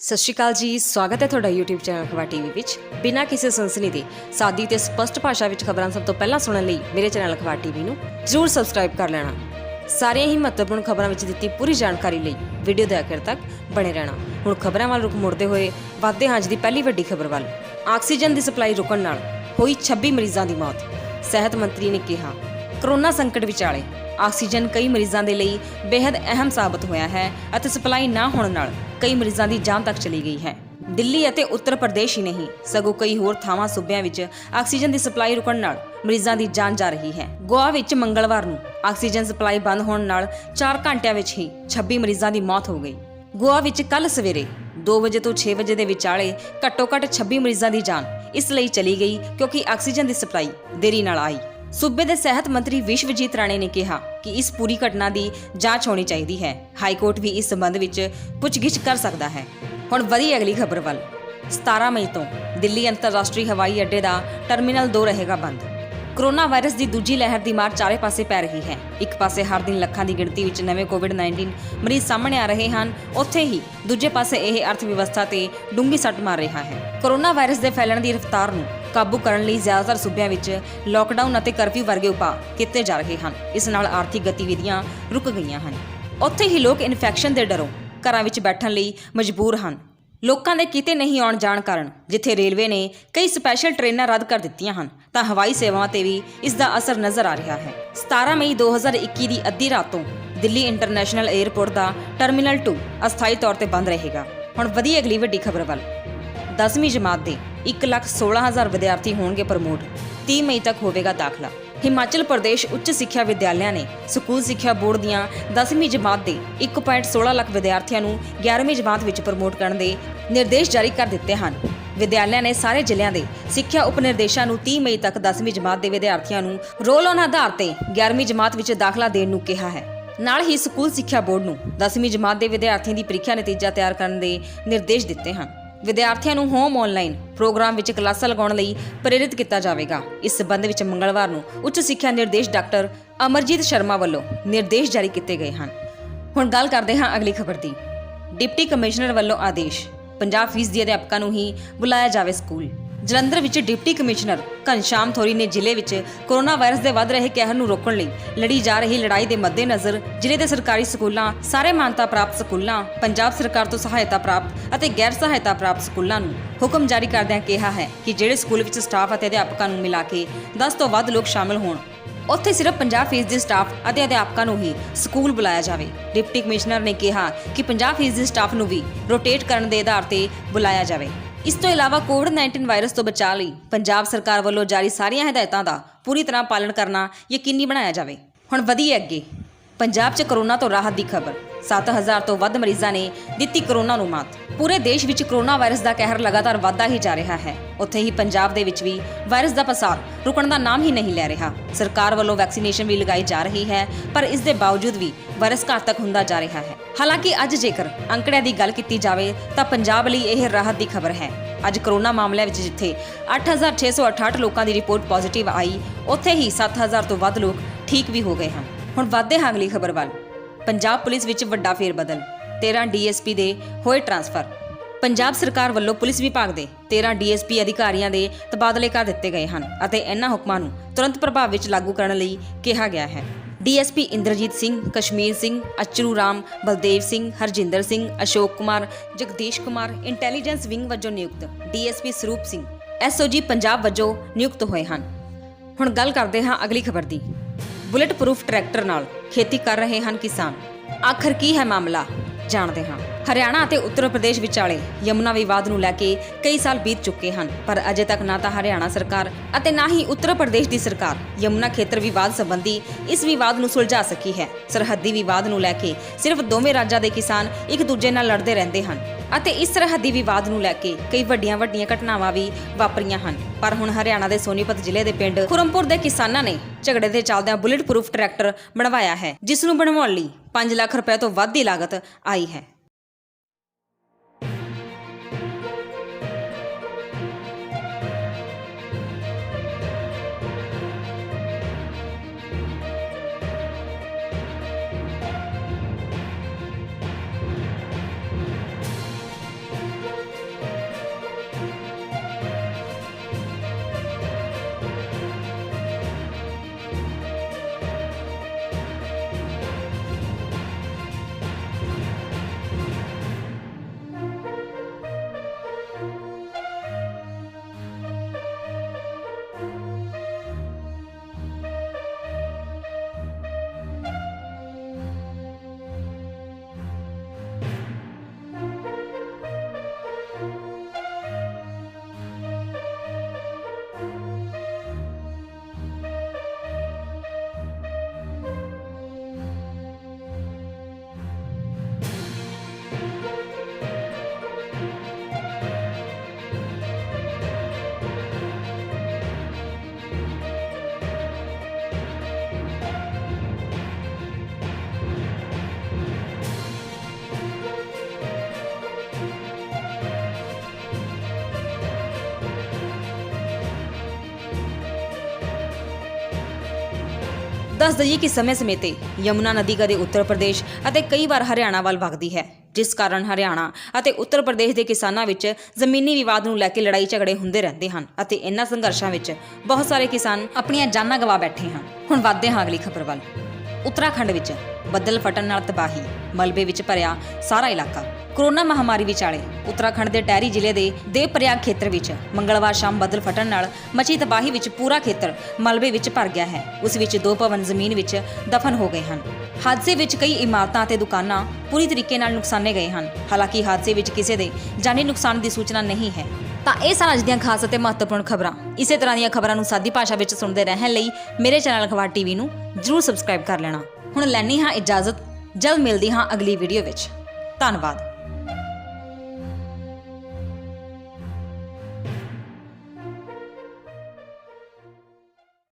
ਸਤਿ ਸ਼੍ਰੀ ਅਕਾਲ ਜੀ, ਸਵਾਗਤ ਹੈ ਤੁਹਾਡਾ YouTube ਚੈਨਲ ਖਬਰ ਟੀਵੀ ਵਿੱਚ। ਬਿਨਾਂ ਕਿਸੇ ਸੰਸਨੀ ਦੇ ਸਾਦੀ ਤੇ ਸਪਸ਼ਟ ਭਾਸ਼ਾ ਵਿੱਚ ਖਬਰਾਂ ਸਭ ਤੋਂ ਪਹਿਲਾਂ ਸੁਣਨ ਲਈ ਮੇਰੇ ਚੈਨਲ ਖਬਰ ਟੀਵੀ ਨੂੰ ਜ਼ਰੂਰ ਸਬਸਕ੍ਰਾਈਬ ਕਰ ਲੈਣਾ। ਸਾਰੀਆਂ ਹੀ ਮਹੱਤਵਪੂਰਨ ਖਬਰਾਂ ਵਿੱਚ ਦਿੱਤੀ ਪੂਰੀ ਜਾਣਕਾਰੀ ਲਈ ਵੀਡੀਓ ਦੇ ਆਖਿਰ ਤੱਕ ਬਣੇ ਰਹਿਣਾ। ਹੁਣ ਖਬਰਾਂ ਵੱਲ ਰੁਕ ਮੁੜਦੇ ਹੋਏ ਵਾਧੇ ਹਾਂ ਅੱਜ ਦੀ ਪਹਿਲੀ ਵੱਡੀ ਖਬਰ ਵੱਲ। ਆਕਸੀਜਨ ਦੀ ਸਪਲਾਈ ਰੁਕਣ ਨਾਲ ਹੋਈ 26 ਮਰੀਜ਼ਾਂ ਦੀ ਮੌਤ। ਸਿਹਤ ਮੰਤਰੀ ਨੇ ਕਿਹਾ ਕਰੋਨਾ ਸੰਕਟ ਵਿਚਾਲੇ ਆਕਸੀਜਨ ਕਈ ਮਰੀਜ਼ਾਂ ਦੇ ਲਈ ਬੇहद ਅਹਿਮ ਸਾਬਤ ਹੋਇਆ ਹੈ ਅਤੇ ਸਪਲਾਈ ਨਾ ਹੋਣ ਨਾਲ ਕਈ ਮਰੀਜ਼ਾਂ ਦੀ ਜਾਨ ਤੱਕ ਚਲੀ ਗਈ ਹੈ। ਦਿੱਲੀ ਅਤੇ ਉੱਤਰ ਪ੍ਰਦੇਸ਼ ਹੀ ਨਹੀਂ, ਸਗੋਂ ਕਈ ਹੋਰ ਥਾਵਾਂ ਸੂਬਿਆਂ ਵਿੱਚ ਆਕਸੀਜਨ ਦੀ ਸਪਲਾਈ ਰੁਕਣ ਨਾਲ ਮਰੀਜ਼ਾਂ ਦੀ ਜਾਨ ਜਾ ਰਹੀ ਹੈ। ਗੋਆ ਵਿੱਚ ਮੰਗਲਵਾਰ ਨੂੰ ਆਕਸੀਜਨ ਸਪਲਾਈ ਬੰਦ ਹੋਣ ਨਾਲ 4 ਘੰਟਿਆਂ ਵਿੱਚ ਹੀ 26 ਮਰੀਜ਼ਾਂ ਦੀ ਮੌਤ ਹੋ ਗਈ। ਗੋਆ ਵਿੱਚ ਕੱਲ ਸਵੇਰੇ 2 ਵਜੇ ਤੋਂ 6 ਵਜੇ ਦੇ ਵਿਚਾਲੇ ਘੱਟੋ-ਘੱਟ 26 ਮਰੀਜ਼ਾਂ ਦੀ ਜਾਨ ਇਸ ਲਈ ਚਲੀ ਗਈ ਕਿਉਂਕਿ ਆਕਸੀਜਨ ਦੀ ਸਪਲਾਈ ਦੇਰੀ ਨਾਲ ਆਈ। ਸੂਬੇ ਦੇ ਸਿਹਤ ਮੰਤਰੀ ਵਿਸ਼ਵਜੀਤ ਰਾਣੇ ਨੇ ਕਿਹਾ ਕਿ ਇਸ ਪੂਰੀ ਘਟਨਾ ਦੀ ਜਾਂਚ ਹੋਣੀ ਚਾਹੀਦੀ ਹੈ। ਹਾਈ ਕੋਰਟ ਵੀ ਇਸ ਸੰਬੰਧ ਵਿੱਚ ਪੁੱਛਗਿੱਛ ਕਰ ਸਕਦਾ ਹੈ। ਹੁਣ ਵਧੀ ਅਗਲੀ ਖਬਰ ਵੱਲ। 17 ਮਈ ਤੋਂ ਦਿੱਲੀ ਅੰਤਰਰਾਸ਼ਟਰੀ ਹਵਾਈ ਅੱਡੇ ਦਾ ਟਰਮੀਨਲ 2 ਰਹੇਗਾ ਬੰਦ। ਕਰੋਨਾ ਵਾਇਰਸ ਦੀ ਦੂਜੀ ਲਹਿਰ ਦੀ ਮਾਰ ਚਾਰੇ ਪਾਸੇ ਪੈ ਰਹੀ ਹੈ। ਇੱਕ ਪਾਸੇ ਹਰ ਦਿਨ ਲੱਖਾਂ ਦੀ ਗਿਣਤੀ ਵਿੱਚ ਨਵੇਂ ਕੋਵਿਡ-19 ਮਰੀਜ਼ ਸਾਹਮਣੇ ਆ ਰਹੇ ਹਨ। ਉੱਥੇ ਹੀ ਦੂਜੇ ਪਾਸੇ ਇਹ ਅਰਥ ਵਿਵਸਥਾ ਤੇ ਡੂੰਘੀ ਸੱਟ ਮਾਰ ਰਿਹਾ ਹੈ। ਕਰੋਨਾ ਵਾਇਰਸ ਦੇ ਫੈਲਣ ਦੀ ਰਫ਼ਤਾਰ ਨੂੰ ਕਾਬੂ ਕਰਨ ਲਈ ਜ਼ਿਆਦਾਤਰ ਸੂਬਿਆਂ ਵਿੱਚ ਲੋਕਡਾਊਨ ਅਤੇ ਕਰਫਿਊ ਵਰਗੇ ਉਪਾਅ ਕੀਤੇ ਜਾ ਰਹੇ ਹਨ। ਇਸ ਨਾਲ ਆਰਥਿਕ ਗਤੀਵਿਧੀਆਂ ਰੁਕ ਗਈਆਂ ਹਨ। ਉੱਥੇ ਹੀ ਲੋਕ ਇਨਫੈਕਸ਼ਨ ਦੇ ਡਰੋਂ ਘਰਾਂ ਵਿੱਚ ਬੈਠਣ ਲਈ ਮਜਬੂਰ ਹਨ। ਲੋਕਾਂ ਦੇ ਕਿਤੇ ਨਹੀਂ ਆਉਣ ਜਾਣ ਕਾਰਨ ਜਿੱਥੇ ਰੇਲਵੇ ਨੇ ਕਈ ਸਪੈਸ਼ਲ ਟ੍ਰੇਨਾਂ ਰੱਦ ਕਰ ਦਿੱਤੀਆਂ ਹਨ, ਤਾਂ ਹਵਾਈ ਸੇਵਾਵਾਂ ਤੇ ਵੀ ਇਸ ਦਾ ਅਸਰ ਨਜ਼ਰ ਆ ਰਿਹਾ ਹੈ। 17 ਮਈ 2021 ਦੀ ਅੱਧੀ ਰਾਤ ਤੋਂ ਦਿੱਲੀ ਇੰਟਰਨੈਸ਼ਨਲ 에ਅਰਪੋਰਟ ਦਾ ਟਰਮੀਨਲ 2 ਅਸਥਾਈ ਤੌਰ ਤੇ ਬੰਦ ਰਹੇਗਾ। ਹੁਣ ਵਧੀਆ ਅਗਲੀ ਵੱਡੀ ਖਬਰ ਵੱਲ। 10ਵੀਂ ਜਮਾਤ ਦੇ 116000 ਵਿਦਿਆਰਥੀ ਹੋਣਗੇ ਪ੍ਰਮੋਟ। 30 ਮਈ ਤੱਕ ਹੋਵੇਗਾ ਦਾਖਲਾ। ਹਿਮਾਚਲ ਪ੍ਰਦੇਸ਼ ਉੱਚ ਸਿੱਖਿਆ ਵਿਦਿਆਲਿਆਂ ਨੇ ਸਕੂਲ ਸਿੱਖਿਆ ਬੋਰਡ ਦੀਆਂ 10ਵੀਂ ਜਮਾਤ ਦੇ 1.16 ਲੱਖ ਵਿਦਿਆਰਥੀਆਂ ਨੂੰ 11ਵੀਂ ਜਮਾਤ ਵਿੱਚ ਪ੍ਰਮੋਟ ਕਰਨ ਦੇ ਨਿਰਦੇਸ਼ ਜਾਰੀ ਕਰ ਦਿੱਤੇ ਹਨ। ਵਿਦਿਆਲਿਆਂ ਨੇ ਸਾਰੇ ਜ਼ਿਲ੍ਹਿਆਂ ਦੇ ਸਿੱਖਿਆ ਉਪ ਨਿਰਦੇਸ਼ਾਂ ਨੂੰ 30 ਮਈ ਤੱਕ 10ਵੀਂ ਜਮਾਤ ਦੇ ਵਿਦਿਆਰਥੀਆਂ ਨੂੰ ਰੋਲ ਔਨ ਆਧਾਰ ਤੇ 11ਵੀਂ ਜਮਾਤ ਵਿੱਚ ਦਾਖਲਾ ਦੇਣ ਨੂੰ ਕਿਹਾ ਹੈ। ਨਾਲ ਹੀ ਸਕੂਲ ਸਿੱਖਿਆ ਬੋਰਡ ਨੂੰ 10ਵੀਂ ਜਮਾਤ ਦੇ ਵਿਦਿਆਰਥੀਆਂ ਦੀ ਪ੍ਰੀਖਿਆ ਨਤੀਜਾ ਤਿਆਰ ਕਰਨ ਦੇ ਨਿਰਦੇਸ਼ ਦਿੱਤੇ ਹਨ। ਵਿਦਿਆਰਥੀਆਂ ਨੂੰ ਹੋਮ ਆਨਲਾਈਨ ਪ੍ਰੋਗਰਾਮ ਵਿੱਚ ਕਲਾਸਾਂ ਲਗਾਉਣ ਲਈ ਪ੍ਰੇਰਿਤ ਕੀਤਾ ਜਾਵੇਗਾ। ਇਸ ਸਬੰਧ ਵਿੱਚ ਮੰਗਲਵਾਰ ਨੂੰ ਉੱਚ ਸਿੱਖਿਆ ਨਿਰਦੇਸ਼ ਡਾਕਟਰ ਅਮਰਜੀਤ ਸ਼ਰਮਾ ਵੱਲੋਂ ਨਿਰਦੇਸ਼ ਜਾਰੀ ਕੀਤੇ ਗਏ ਹਨ। ਹੁਣ ਗੱਲ ਕਰਦੇ ਹਾਂ ਅਗਲੀ ਖਬਰ ਦੀ। ਡਿਪਟੀ ਕਮਿਸ਼ਨਰ ਵੱਲੋਂ ਆਦੇਸ਼। 50% ਦੀ ਅਧਿਆਪਕਾਂ ਨੂੰ ਹੀ ਬੁਲਾਇਆ ਜਾਵੇ ਸਕੂਲ। ਜਲੰਧਰ ਵਿੱਚ ਡਿਪਟੀ ਕਮਿਸ਼ਨਰ ਘਨਸ਼ਾਮ ਥੋਰੀ ਨੇ ਜ਼ਿਲ੍ਹੇ ਵਿੱਚ ਕੋਰੋਨਾ ਵਾਇਰਸ ਦੇ ਵੱਧ ਰਹੇ ਕਹਿਰ ਨੂੰ ਰੋਕਣ ਲਈ ਲੜੀ ਜਾ ਰਹੀ ਲੜਾਈ ਦੇ ਮੱਦੇਨਜ਼ਰ ਜ਼ਿਲ੍ਹੇ ਦੇ ਸਰਕਾਰੀ ਸਕੂਲਾਂ, ਸਾਰੇ ਮਾਨਤਾ ਪ੍ਰਾਪਤ ਸਕੂਲਾਂ, ਪੰਜਾਬ ਸਰਕਾਰ ਤੋਂ ਸਹਾਇਤਾ ਪ੍ਰਾਪਤ ਅਤੇ ਗੈਰ ਸਹਾਇਤਾ ਪ੍ਰਾਪਤ ਸਕੂਲਾਂ ਨੂੰ ਹੁਕਮ ਜਾਰੀ ਕਰਦਿਆਂ ਕਿਹਾ ਹੈ ਕਿ ਜਿਹੜੇ ਸਕੂਲ ਵਿੱਚ ਸਟਾਫ ਅਤੇ ਅਧਿਆਪਕਾਂ ਨੂੰ ਮਿਲਾ ਕੇ 10 ਤੋਂ ਵੱਧ ਲੋਕ ਸ਼ਾਮਲ ਹੋਣ, ਉੱਥੇ ਸਿਰਫ 50% ਦੇ ਸਟਾਫ ਅਤੇ ਅਧਿਆਪਕਾਂ ਨੂੰ ਹੀ ਸਕੂਲ ਬੁਲਾਇਆ ਜਾਵੇ। ਡਿਪਟੀ ਕਮਿਸ਼ਨਰ ਨੇ ਕਿਹਾ ਕਿ 50% ਦੇ ਸਟਾਫ ਨੂੰ ਵੀ ਰੋਟੇਟ ਕਰਨ ਦੇ ਆਧਾਰ ਤੇ ਬੁਲਾਇਆ ਜਾਵੇ। ਇਸ ਤੋਂ ਇਲਾਵਾ ਕੋਵਿਡ-19 ਵਾਇਰਸ ਤੋਂ ਬਚਾਅ ਲਈ ਪੰਜਾਬ ਸਰਕਾਰ ਵੱਲੋਂ ਜਾਰੀ ਸਾਰੀਆਂ ਹਦਾਇਤਾਂ ਦਾ ਪੂਰੀ ਤਰ੍ਹਾਂ ਪਾਲਣ ਕਰਨਾ ਯਕੀਨੀ ਬਣਾਇਆ ਜਾਵੇ। ਹੁਣ ਵਧੀਏ ਅੱਗੇ। ਪੰਜਾਬ 'ਚ ਕਰੋਨਾ ਤੋਂ ਰਾਹਤ ਦੀ ਖਬਰ। 7000 ਤੋਂ ਵੱਧ ਮਰੀਜ਼ਾਂ ਨੇ ਦਿੱਤੀ ਕਰੋਨਾ ਨੂੰ ਮਾਤ। ਪੂਰੇ ਦੇਸ਼ ਵਿੱਚ ਕਰੋਨਾ ਵਾਇਰਸ ਦਾ ਕਹਿਰ ਲਗਾਤਾਰ ਵਧਦਾ ਹੀ ਜਾ ਰਿਹਾ ਹੈ। ਉੱਥੇ ਹੀ ਪੰਜਾਬ ਦੇ ਵਿੱਚ ਵੀ ਵਾਇਰਸ ਦਾ ਪਸਾਰ ਰੁਕਣ ਦਾ ਨਾਮ ਹੀ ਨਹੀਂ ਲੈ ਰਿਹਾ। ਸਰਕਾਰ ਵੱਲੋਂ ਵੈਕਸੀਨੇਸ਼ਨ ਵੀ ਲਗਾਈ ਜਾ ਰਹੀ ਹੈ, ਪਰ ਇਸ ਦੇ ਬਾਵਜੂਦ ਵੀ ਵਾਇਰਸ ਘਾਤਕ ਹੁੰਦਾ ਜਾ ਰਿਹਾ ਹੈ। ਹਾਲਾਂਕਿ ਅੱਜ ਜੇਕਰ ਅੰਕੜਿਆਂ ਦੀ ਗੱਲ ਕੀਤੀ ਜਾਵੇ, ਤਾਂ ਪੰਜਾਬ ਲਈ ਇਹ ਰਾਹਤ ਦੀ ਖਬਰ ਹੈ। ਅੱਜ ਕਰੋਨਾ ਮਾਮਲਿਆਂ ਵਿੱਚ ਜਿੱਥੇ 8668 ਲੋਕਾਂ ਦੀ ਰਿਪੋਰਟ ਪੋਜ਼ਿਟਿਵ ਆਈ, ਉੱਥੇ ਹੀ 7000 ਤੋਂ ਵੱਧ ਲੋਕ ਠੀਕ ਵੀ ਹੋ ਗਏ ਹਨ। ਹੁਣ ਵਾਧੇ ਹਾਂ ਅਗਲੀ ਖਬਰ ਵੱਲ। ਪੰਜਾਬ ਪੁਲਿਸ ਵਿੱਚ ਵੱਡਾ ਫੇਰ ਫੇਰਬਦਲ 13 ਡੀਐਸਪੀ ਦੇ ਹੋਏ ਟਰਾਂਸਫਰ। ਪੰਜਾਬ ਸਰਕਾਰ ਵੱਲੋਂ ਪੁਲਿਸ ਵਿਭਾਗ ਦੇ 13 ਡੀਐਸਪੀ ਅਧਿਕਾਰੀਆਂ ਦੇ ਤਬਾਦਲੇ ਕਰ ਦਿੱਤੇ ਗਏ ਹਨ ਅਤੇ ਇਹਨਾਂ ਹੁਕਮਾਂ ਨੂੰ ਤੁਰੰਤ ਪ੍ਰਭਾਵ ਵਿੱਚ ਲਾਗੂ ਕਰਨ ਲਈ ਕਿਹਾ ਗਿਆ ਹੈ। DSP Inderjit Singh, Kashmir Singh, Achru Ram, Baldev Singh, Harjinder Singh, Ashok Kumar, Jagdish Kumar, intelligence wing ਵਜੋਂ ਨਿਯੁਕਤ ਡੀਐਸਪੀ ਸਰੂਪ ਸਿੰਘ, ਐਸਓਜੀ ਪੰਜਾਬ ਵਜੋਂ ਨਿਯੁਕਤ ਹੋਏ ਹਨ। ਹੁਣ ਗੱਲ ਕਰਦੇ ਹਾਂ ਅਗਲੀ ਖਬਰ ਦੀ। ਬੁਲੇਟ ਪ੍ਰੂਫ ਟਰੈਕਟਰ ਨਾਲ ਖੇਤੀ ਕਰ ਰਹੇ ਹਨ ਕਿਸਾਨ। ਆਖਰ ਕੀ ਹੈ ਮਾਮਲਾ? ਜਾਣਦੇ ਹਾਂ। ਹਰਿਆਣਾ ਅਤੇ ਉੱਤਰ ਪ੍ਰਦੇਸ਼ ਵਿਚਾਲੇ ਯਮੁਨਾ ਵਿਵਾਦ ਨੂੰ ਲੈ ਕੇ ਕਈ ਸਾਲ ਬੀਤ ਚੁੱਕੇ ਹਨ, ਪਰ ਅਜੇ ਤੱਕ ਨਾ ਤਾਂ ਹਰਿਆਣਾ ਸਰਕਾਰ ਅਤੇ ਨਾ ਹੀ ਉੱਤਰ ਪ੍ਰਦੇਸ਼ ਦੀ ਸਰਕਾਰ ਯਮੁਨਾ ਖੇਤਰ ਵਿਵਾਦ ਸੰਬੰਧੀ ਇਸ ਵਿਵਾਦ ਨੂੰ ਸੁਲਝਾ ਸਕੀ ਹੈ। ਸਰਹੱਦੀ ਵਿਵਾਦ ਨੂੰ ਲੈ ਕੇ ਸਿਰਫ ਦੋਵੇਂ ਰਾਜਾਂ ਦੇ ਕਿਸਾਨ ਇੱਕ ਦੂਜੇ ਨਾਲ ਲੜਦੇ ਰਹਿੰਦੇ ਹਨ। ਅਤੇ ਇਸ ਸਰਹੱਦੀ ਵਿਵਾਦ ਨੂੰ ਲੈ ਕੇ ਕਈ ਵੱਡੀਆਂ ਵੱਡੀਆਂ ਘਟਨਾਵਾਂ ਵੀ ਵਾਪਰੀਆਂ ਹਨ। ਪਰ ਹੁਣ ਹਰਿਆਣਾ ਦੇ ਸੋਨੀਪਤ ਜ਼ਿਲ੍ਹੇ ਦੇ ਪਿੰਡ ਖੁਰਮਪੁਰ ਦੇ ਕਿਸਾਨਾਂ ਨੇ ਝਗੜੇ ਦੇ ਚੱਲਦਿਆਂ ਬੁਲੇਟ ਪ੍ਰੂਫ ਟਰੈਕਟਰ ਬਣਵਾਇਆ ਹੈ, ਜਿਸ ਨੂੰ ਬਣਵਾਉਣ ਲਈ 5 ਲੱਖ ਰੁਪਏ ਤੋਂ ਵੱਧ ਦੀ ਲਾਗਤ ਆਈ ਹੈ। ਦੱਸ ਦਈਏ ਕਿ ਸਮੇਂ ਸਮੇਂ ਤੇ ਯਮੁਨਾ ਨਦੀ ਕਦੇ ਉੱਤਰ ਪ੍ਰਦੇਸ਼ ਅਤੇ ਕਈ ਵਾਰ ਹਰਿਆਣਾ ਵੱਲ ਵਗਦੀ ਹੈ, ਜਿਸ ਕਾਰਨ ਹਰਿਆਣਾ ਅਤੇ ਉੱਤਰ ਪ੍ਰਦੇਸ਼ ਦੇ ਕਿਸਾਨਾਂ ਵਿੱਚ ਜ਼ਮੀਨੀ ਵਿਵਾਦ ਨੂੰ ਲੈ ਕੇ ਲੜਾਈ ਝਗੜੇ ਹੁੰਦੇ ਰਹਿੰਦੇ ਹਨ ਅਤੇ ਇਨ੍ਹਾਂ ਸੰਘਰਸ਼ਾਂ ਵਿੱਚ ਬਹੁਤ ਸਾਰੇ ਕਿਸਾਨ ਆਪਣੀਆਂ ਜਾਨਾਂ ਗਵਾ ਬੈਠੇ ਹਨ। ਹੁਣ ਵੱਧਦੇ ਹਾਂ ਅਗਲੀ ਖਬਰ ਵੱਲ। ਉੱਤਰਾਖੰਡ ਵਿੱਚ ਬੱਦਲ ਫਟਣ ਨਾਲ ਤਬਾਹੀ, ਮਲਬੇ ਵਿੱਚ ਭਰਿਆ ਸਾਰਾ ਇਲਾਕਾ। ਕਰੋਨਾ ਮਹਾਮਾਰੀ ਵਿਚਾਲੇ ਉੱਤਰਾਖੰਡ ਦੇ ਟਹਿਰੀ ਜ਼ਿਲ੍ਹੇ ਦੇ ਦੇਵਪ੍ਰਯਾਗ ਖੇਤਰ ਵਿੱਚ ਮੰਗਲਵਾਰ ਸ਼ਾਮ ਬੱਦਲ ਫਟਣ ਨਾਲ ਮਚੀ ਤਬਾਹੀ ਵਿੱਚ ਪੂਰਾ ਖੇਤਰ ਮਲਬੇ ਵਿੱਚ ਭਰ ਗਿਆ ਹੈ। ਉਸ ਵਿੱਚ ਦੋ ਭਵਨ ਜ਼ਮੀਨ ਵਿੱਚ ਦਫਨ ਹੋ ਗਏ ਹਨ। ਹਾਦਸੇ ਵਿੱਚ ਕਈ ਇਮਾਰਤਾਂ ਅਤੇ ਦੁਕਾਨਾਂ ਪੂਰੀ ਤਰੀਕੇ ਨਾਲ ਨੁਕਸਾਨੇ ਗਏ ਹਨ। ਹਾਲਾਂਕਿ ਹਾਦਸੇ ਵਿੱਚ ਕਿਸੇ ਦੇ ਜਾਨੀ ਨੁਕਸਾਨ ਦੀ ਸੂਚਨਾ ਨਹੀਂ ਹੈ। ਤਾਂ ਇਹ ਸਨ ਅੱਜ ਦੀਆਂ ਖਾਸ ਅਤੇ ਮਹੱਤਵਪੂਰਨ ਖਬਰਾਂ। ਇਸੇ ਤਰ੍ਹਾਂ ਦੀਆਂ ਖਬਰਾਂ ਨੂੰ ਸਾਦੀ ਭਾਸ਼ਾ ਵਿੱਚ ਸੁਣਦੇ ਰਹਿਣ ਲਈ ਮੇਰੇ ਚੈਨਲ ਅਖਬਾਰ ਟੀਵੀ ਨੂੰ ਜਰੂਰ ਸਬਸਕ੍ਰਾਈਬ ਕਰ ਲੈਣਾ। ਹੁਣ ਲੈਣੀ ਹਾਂ ਇਜਾਜ਼ਤ। ਜਲਦ ਮਿਲਦੀ ਹਾਂ ਅਗਲੀ ਵੀਡੀਓ ਵਿੱਚ। ਧੰਨਵਾਦ।